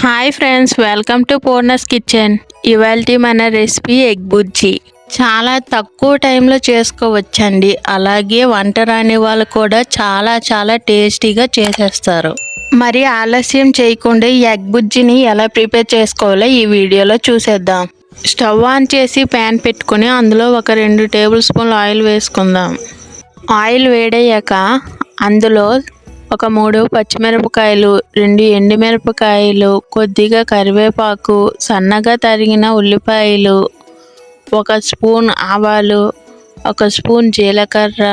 Hi friends welcome to Poorna's kitchen ఇవాళ మన recipe egg బుజ్జి చాలా తక్కువ టైంలో చేసుకోవచ్చండి. అలాగే వంట రాని వాళ్ళు కూడా చాలా చాలా టేస్టీగా చేసేస్తారు. మరి ఆలస్యం చేయకుండా ఈ ఎగ్ బుజ్జిని ఎలా ప్రిపేర్ చేసుకోవాలో ఈ వీడియోలో చూసేద్దాం. స్టవ్ ఆన్ చేసి ప్యాన్ పెట్టుకుని అందులో ఒక రెండు టేబుల్ స్పూన్లు ఆయిల్ వేసుకుందాం. ఆయిల్ వేడయ్యాక అందులో ఒక మూడు పచ్చిమిరపకాయలు రెండు ఎండుమిరపకాయలు కొద్దిగా కరివేపాకు సన్నగా తరిగిన ఉల్లిపాయలు ఒక స్పూన్ ఆవాలు ఒక స్పూన్ జీలకర్ర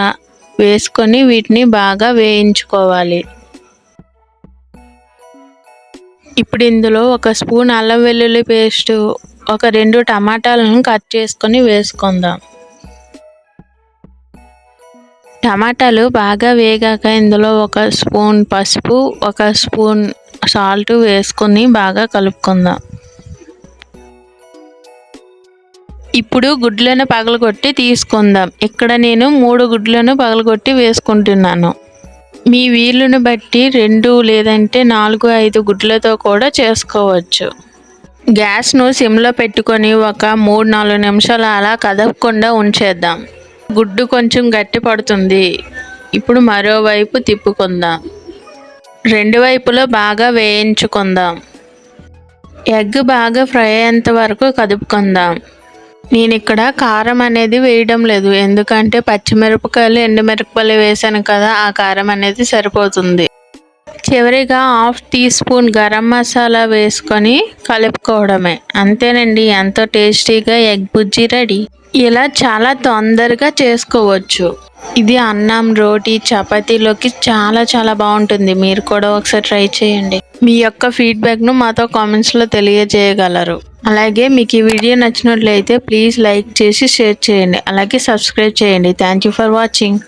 వేసుకొని వీటిని బాగా వేయించుకోవాలి. ఇప్పుడు ఇందులో ఒక స్పూన్ అల్లం వెల్లుల్లి పేస్టు ఒక రెండు టమాటాలను కట్ చేసుకొని వేసుకుందాం. టమాటాలు బాగా వేగాక ఇందులో ఒక స్పూన్ పసుపు ఒక స్పూన్ సాల్ట్ వేసుకొని బాగా కలుపుకుందాం. ఇప్పుడు గుడ్లను పగలగొట్టి తీసుకుందాం. ఇక్కడ నేను మూడు గుడ్లను పగలగొట్టి వేసుకుంటున్నాను. మీ వీలును బట్టి రెండు లేదంటే నాలుగు ఐదు గుడ్లతో కూడా చేసుకోవచ్చు. గ్యాస్ను సిమ్లో పెట్టుకొని ఒక మూడు నాలుగు నిమిషాలు అలా కదపకుండా ఉంచేద్దాం. గుడ్డు కొంచెం గట్టి పడుతుంది. ఇప్పుడు మరోవైపు తిప్పుకుందాం. రెండు వైపులో బాగా వేయించుకుందాం. ఎగ్ బాగా ఫ్రై అయ్యేంత వరకు కదుపుకుందాం. నేను ఇక్కడ కారం అనేది వేయడం లేదు. ఎందుకంటే పచ్చిమిరపకాయలు ఎండుమిరపకాయలు వేసాను కదా ఆ కారం అనేది సరిపోతుంది. చివరిగా half teaspoon garam masala వేసుకొని కలుపుకోవడమే. అంతేనండి ఎంతో టేస్టీగా ఎగ్ బుజ్జి రెడీ. ఇలా చాలా తొందరగా చేసుకోవచ్చు. ఇది అన్నం రోటీ చపాతీలోకి చాలా చాలా బాగుంటుంది. మీరు కూడా ఒకసారి ట్రై చేయండి. మీ యొక్క ఫీడ్బ్యాక్ను మాతో కామెంట్స్లో తెలియజేయగలరు. అలాగే మీకు ఈ వీడియో నచ్చినట్లయితే ప్లీజ్ లైక్ చేసి షేర్ చేయండి. అలాగే సబ్స్క్రైబ్ చేయండి. Thank you for watching.